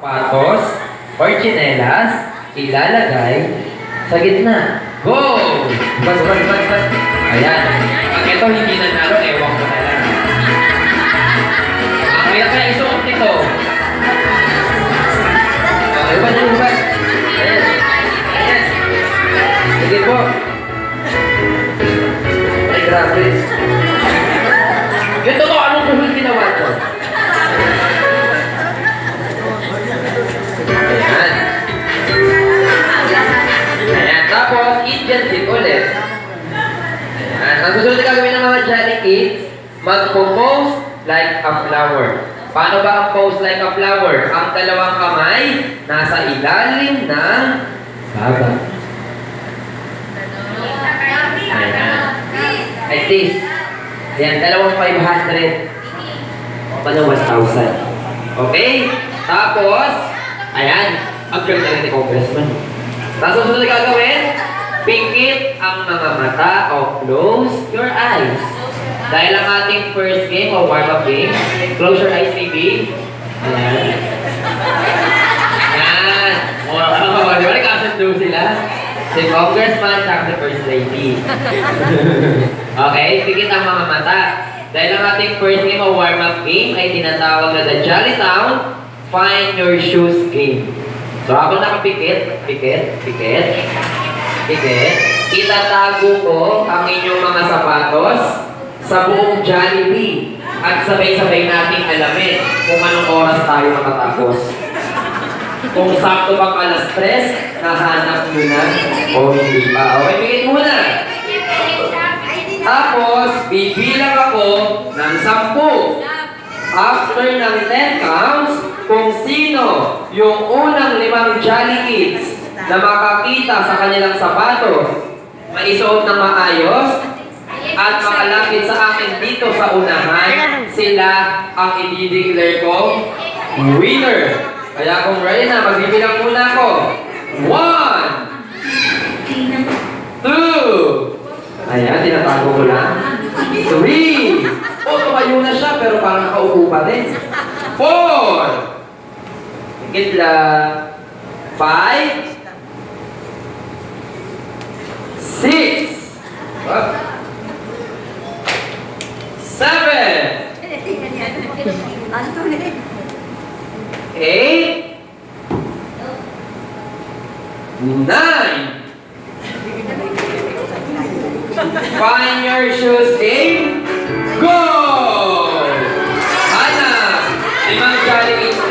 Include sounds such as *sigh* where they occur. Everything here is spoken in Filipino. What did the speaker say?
Patos or chinelas, ilalagay sa gitna. Go! Bas, bas, bas, bas. Ayan. Pag ito hindi nanalo, ewan ko na lang. Ang kaya kaya isuot nito. Indian seat ulit. Ayan. Ang susunod na gagawin ng mga Jolly Kids, mag-compose like a flower. Paano ba ang pose like a flower? Ang dalawang kamay nasa ilalim ng baba. Ayan. Like this. Ayan, dalawang 500. Paano 1,000? Okay? Tapos, ayan, ang galing na ni Congressman. Tapos susunod na gagawin, pikit ang mga mata o close your eyes. Dahil ang ating first game o warm-up game, close your eyes baby. Ayan. Ayan. Wow, di ba nagkasundo sila? Si Congressman at si First Lady. *laughs* okay, pikit ang mga mata. Dahil ang ating first game o warm-up game ay tinatawag na the Jolly Town Find Your Shoes Game. So ako nakapikit, pikit, pikit, pikit. Itatago ko ang inyong mga sapatos sa buong Jollibee at sabay-sabay nating alamin kung anong oras tayo makatapos. Kung sakto bang alas 3, nahanap nyo na o hindi pa. Okay, pikit muna. Tapos, bibilang ako ng 10. After ng 10 counts, kung sino yung unang limang Kids na makakita sa kanilang sapatos, maisuot ng maayos, at makalapit sa akin dito sa unahan, sila ang i-declare ko winner. Kaya kung ready na, magbibilang muna ako. One, two, ayan, tinatago ko lang. Three, oh, tumayo na siya, pero parang nakaupo pa din. Four, higit lang. Five, six, ah, seven, eight, nine. Find your shoes game. Go! Hana, limang Jollibee